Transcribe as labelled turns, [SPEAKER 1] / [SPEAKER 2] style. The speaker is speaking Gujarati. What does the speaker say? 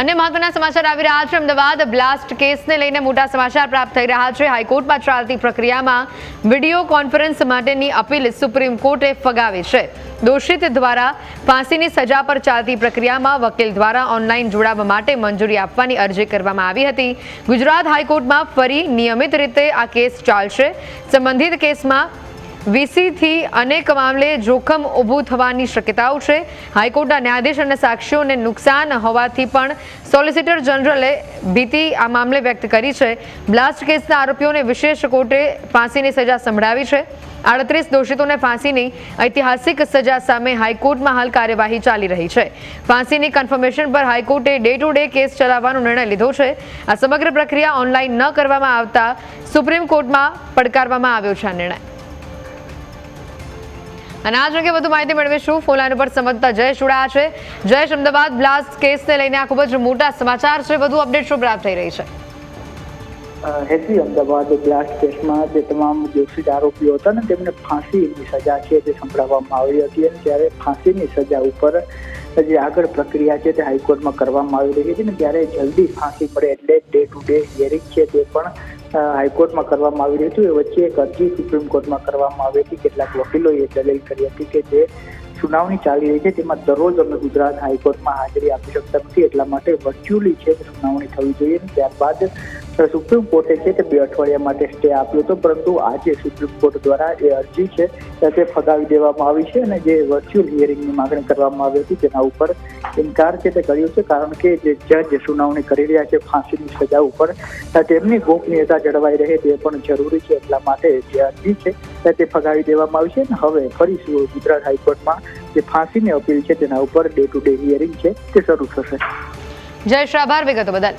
[SPEAKER 1] અન્ય મહત્વના સમાચાર આવી રહ્યા છે. અમદાવાદ બ્લાસ્ટ કેસને લઈને મોટા સમાચાર પ્રાપ્ત થઈ રહ્યા છે. હાઈકોર્ટમાં ચાલતી પ્રક્રિયામાં વીડિયો કોન્ફરન્સ માટેની અપીલ સુપ્રીમ કોર્ટે ફગાવી છે. દોષિત દ્વારા ફાંસીની સજા પર ચાલતી પ્રક્રિયામાં વકીલ દ્વારા ઓનલાઈન જોડાવા માટે મંજૂરી આપવાની અરજી કરવામાં આવી હતી. ગુજરાત હાઈકોર્ટમાં ફરી નિયમિત રીતે આ કેસ ચાલશે. સંબંધિત કેસમાં વીસીથી અનેક મામલે જોખમ ઊભું થવાની શક્યતાઓ છે. હાઈકોર્ટના ન્યાયાધીશ અને સાક્ષીઓને નુકસાન હોવાથી પણ સોલિસિટર જનરલે ભીતિ આ મામલે વ્યક્ત કરી છે. બ્લાસ્ટ કેસના આરોપીઓને વિશેષ કોર્ટે ફાંસીની સજા સંભળાવી છે. આડત્રીસ દોષિતોને ફાંસીની ઐતિહાસિક સજા સામે હાઈકોર્ટમાં હાલ કાર્યવાહી ચાલી રહી છે. ફાંસીની કન્ફર્મેશન પર હાઈકોર્ટે ડે ટુ ડે કેસ ચલાવવાનો નિર્ણય લીધો છે. આ સમગ્ર પ્રક્રિયા ઓનલાઈન ન કરવામાં આવતા સુપ્રીમ કોર્ટમાં પડકારવામાં આવ્યો છે આ નિર્ણય. અને આજ અંગે વધુ માહિતી મેળવીશું ફોન લાઈન ઉપર સમજતા જયેશ જોડાયા છે. જયેશ, અમદાવાદ બ્લાસ્ટ કેસને લઈને આ ખૂબ જ મોટા સમાચાર છે. વધુ અપડેટ શું પ્રાપ્ત થઈ રહી છે.
[SPEAKER 2] હેતી અમદાવાદ બ્લાસ્ટ કેસમાં જે તમામ દોષિત આરોપીઓ હતા ને, તેમને ફાંસીની સજા છે તે સંભળાવવામાં આવી હતી અને ત્યારે ફાંસીની સજા ઉપર જે આગળ પ્રક્રિયા છે તે હાઈકોર્ટમાં કરવામાં આવી રહી હતી ને, ત્યારે જલ્દી ફાંસી મળે એટલે ડે ટુ ડે હિયરિંગ છે તે પણ હાઈકોર્ટમાં કરવામાં આવી રહ્યું હતું. એ વચ્ચે એક અરજી સુપ્રીમ કોર્ટમાં કરવામાં આવી હતી. કેટલાક વકીલોએ દલીલ કરી હતી કે જે સુનાવણી ચાલી રહી છે, તેમાં દરરોજ અમે ગુજરાત હાઈકોર્ટમાં હાજરી આપી શકતા નથી, એટલા માટે વર્ચ્યુઅલી છે સુનાવણી થવી જોઈએ ત્યારબાદ સુપ્રીમ કોર્ટે છે તે બે અઠવાડિયા માટે સ્ટે આપ્યો હતો, પરંતુ આજે સુપ્રીમ કોર્ટ દ્વારા એ અરજી છે તે ફગાવી દેવામાં આવી છે અને જે વર્ચ્યુઅલ હિયરિંગની માગણી કરવામાં આવી હતી તેના ઉપર ઇનકાર છે તે કર્યો છે, કારણ કે જે જજ સુનાવણી કરી રહ્યા છે ફાંસીની સજા ઉપર તેમની ગોપનીયતા જળવાઈ રહે તે પણ જરૂરી છે, એટલા માટે જે અરજી છે તે ફગાવી દેવામાં આવી છે અને હવે ફરી ગુજરાત હાઈકોર્ટમાં જે ફાંસીની અપીલ છે, તેના ઉપર ડે ટુ ડે હિયરિંગ છે, તે શરૂ થશે.
[SPEAKER 1] જય શ્રાભાર વિગતો બદલ.